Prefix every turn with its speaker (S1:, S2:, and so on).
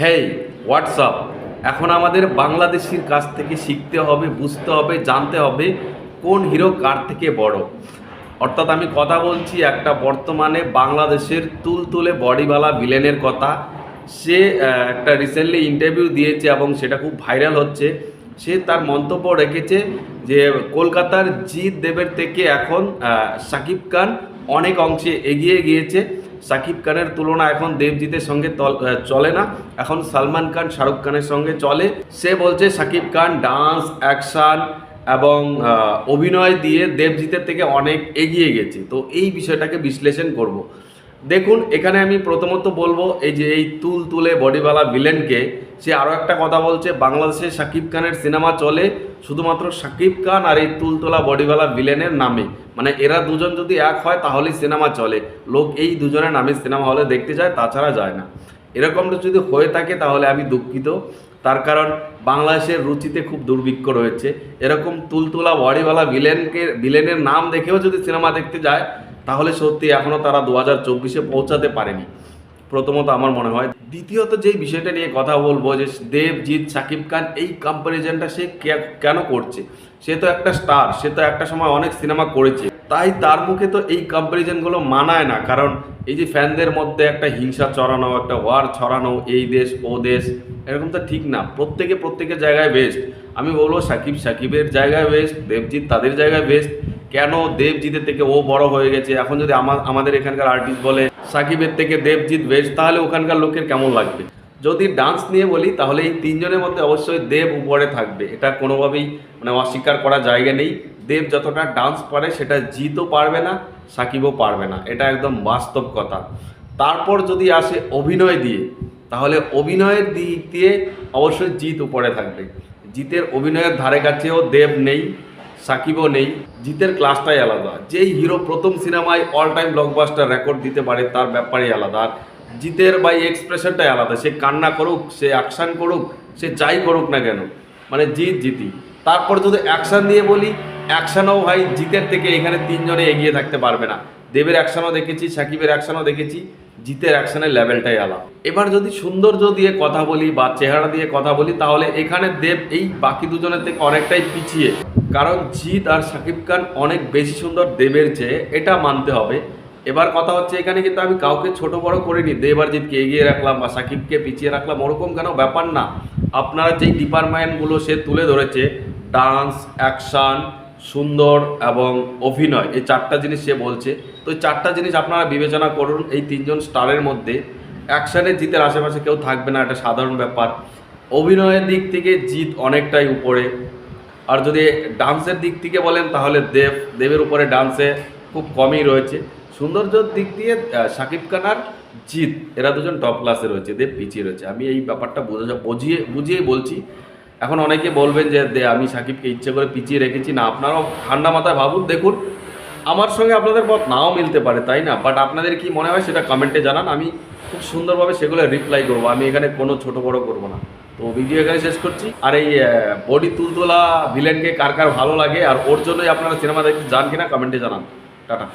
S1: হেই WhatsApp এখন আমাদের বাংলাদেশির কাছ থেকে শিখতে হবে, বুঝতে হবে, জানতে হবে কোন হিরো কার থেকে বড়। অর্থাৎ আমি কথা বলছি একটা বর্তমানে বাংলাদেশের তুলতুলে বডিওয়ালা ভিলেনের কথা। সে একটা রিসেন্টলি ইন্টারভিউ দিয়েছে এবং সেটা খুব ভাইরাল হচ্ছে। সে তার মন্তব্য রেখেছে যে কলকাতার জিৎ দেবের থেকে এখন শাকিব খান অনেক অংশে এগিয়ে গিয়েছে। শাকিব খানের তুলনা এখন দেবজিতের সঙ্গে চলে না। এখন সালমান খান, শাহরুখ খানের সঙ্গে চলে। সে বলছে, সাকিব খান ডান্স, অ্যাকশান এবং অভিনয় দিয়ে দেবজিতের থেকে অনেক এগিয়ে গেছে। তো এই বিষয়টাকে বিশ্লেষণ করব। দেখুন, এখানে আমি প্রথমত বলব, এই যে এই তুল তুলে বডিওয়ালা ভিলেনকে, সে আরও একটা কথা বলছে, বাংলাদেশে শাকিব খানের সিনেমা চলে শুধুমাত্র শাকিব খান আর এই তুলতোলা বডিওয়ালা ভিলেনের নামে। মানে এরা দুজন যদি এক হয়, তাহলেই সিনেমা চলে। লোক এই দুজনের নামে সিনেমা হলে দেখতে যায়, তাছাড়া যায় না। এরকমটা যদি হয়ে থাকে, তাহলে আমি দুঃখিত। তার কারণ, বাংলাদেশের রুচিতে খুব দুর্ভিক্ষ রয়েছে। এরকম তুলতুলা বডিওয়ালা ভিলেনকে, ভিলেনের নাম দেখেও যদি সিনেমা দেখতে যায় তাহলে সত্যি এখনও তারা দু হাজার চব্বিশে পৌঁছাতে পারেনি। প্রথমত আমার মনে হয়। দ্বিতীয়ত যেই বিষয়টা নিয়ে কথা বলব যে দেবজিৎ, সাকিব খান এই কম্প্যারিজনটা সে কেন করছে? সে তো একটা স্টার সে তো একটা সময় অনেক সিনেমা করেছে। তাই তার মুখে তো এই কম্প্যারিজনগুলো মানায় না। কারণ এই যে ফ্যানদের মধ্যে একটা হিংসা চড়ানো একটা ওয়ার ছড়ানো, এই দেশ, ও দেশ, এরকম তো ঠিক না। প্রত্যেকে প্রত্যেকের জায়গায় বেস্ট আমি বলব সাকিব, সাকিবের জায়গায় বেস্ট দেবজিৎ তাদের জায়গায় বেস্ট কেন দেবজিতের থেকে ও বড় হয়ে গেছে? এখন যদি আমাদের এখানকার আর্টিস্ট বলে, সাকিবের থেকে দেবজিৎ বেস্ট তাহলে ওখানকার লোকের কেমন লাগবে? যদি ডান্স নিয়ে বলি, তাহলে এই তিনজনের মধ্যে অবশ্যই দেব উপরে থাকবে। এটা কোনোভাবেই মানে অস্বীকার করার জায়গা নেই। দেব যতটা ডান্স পারে, সেটা জিতও পারবে না, সাকিবও পারবে না। এটা একদম বাস্তব কথা। তারপর যদি আসে অভিনয় দিয়ে, তাহলে অভিনয়ের দিক দিয়ে অবশ্যই জিত উপরে থাকবে। জিতের অভিনয়ের ধারে কাছেও দেব নেই। সাকিবও নেই, জিতের ক্লাসটাই আলাদা। যেই হিরো প্রথম সিনেমায় অল টাইম ব্লকবাস্টার রেকর্ড দিতে পারে, তার ব্যাপারেই আলাদা। আর জিতের বাই এক্সপ্রেশনটাই আলাদা। সে কান্না করুক, সে অ্যাকশান করুক, সে যাই করুক না কেন মানে জিত জিতি। তারপর যদি অ্যাকশান দিয়ে বলি অ্যাকশানও ভাই জিতের থেকে এখানে তিনজনে এগিয়ে থাকতে পারবে না। দেবের অ্যাকশানও দেখেছি, সাকিবের অ্যাকশানও দেখেছি, জিতের অ্যাকশানের লেভেলটাই আলাদা। এবার যদি সৌন্দর্য দিয়ে কথা বলি বা চেহারা দিয়ে কথা বলি, তাহলে এখানে দেব এই বাকি দুজনের থেকে অনেকটাই পিছিয়ে। কারণ জিৎ আর সাকিব খান অনেক বেশি সুন্দর দেবের চেয়ে এটা মানতে হবে। এবার কথা হচ্ছে এখানে কিন্তু আমি কাউকে ছোট বড় করিনি। দেব আর জিতকে এগিয়ে রাখলাম বা সাকিবকে পিছিয়ে রাখলাম ওরকম কেন? ব্যাপার না। আপনারা যেই ডিপার্টমেন্টগুলো সে তুলে ধরেছে, ডান্স, অ্যাকশন, সুন্দর এবং অভিনয়, এই চারটা জিনিস সে বলছে। তো চারটা জিনিস আপনারা বিবেচনা করুন, এই তিনজন স্টারের মধ্যে। অ্যাকশানে জিতের আশেপাশে কেউ থাকবে না, এটা সাধারণ ব্যাপার। অভিনয়ের দিক থেকে জিত অনেকটাই উপরে। আর যদি ডান্সের দিক থেকে বলেন, তাহলে দেব, দেবের উপরে ডান্সে খুব কমই রয়েছে। সৌন্দর্যর দিক দিয়ে শাকিব খান আর জিৎ, এরা দুজন টপ ক্লাসে রয়েছে, দেব পিছিয়ে রয়েছে। আমি এই ব্যাপারটা বোঝা, বুঝিয়ে বুঝিয়ে বলছি। এখন অনেকে বলবেন যে, দে, আমি সাকিবকে ইচ্ছে করে পিছিয়ে রেখেছি। না, আপনারাও ঠান্ডা মাথায় ভাবুন। দেখুন, আমার সঙ্গে আপনাদের পথ নাও মিলতে পারে, তাই না? বাট আপনাদের কি মনে হয় সেটা কমেন্টে জানান। আমি খুব সুন্দরভাবে সেগুলো রিপ্লাই করব। আমি এখানে কোনো ছোট বড় করব না। তো ভিডিও এখানে শেষ করছি। আর এই বডি তুলতোলা ভিলেনকে কার কার ভালো লাগে, আর ওর জন্যই আপনারা সিনেমা দেখতে যান কিনা কমেন্টে জানান। টাটা।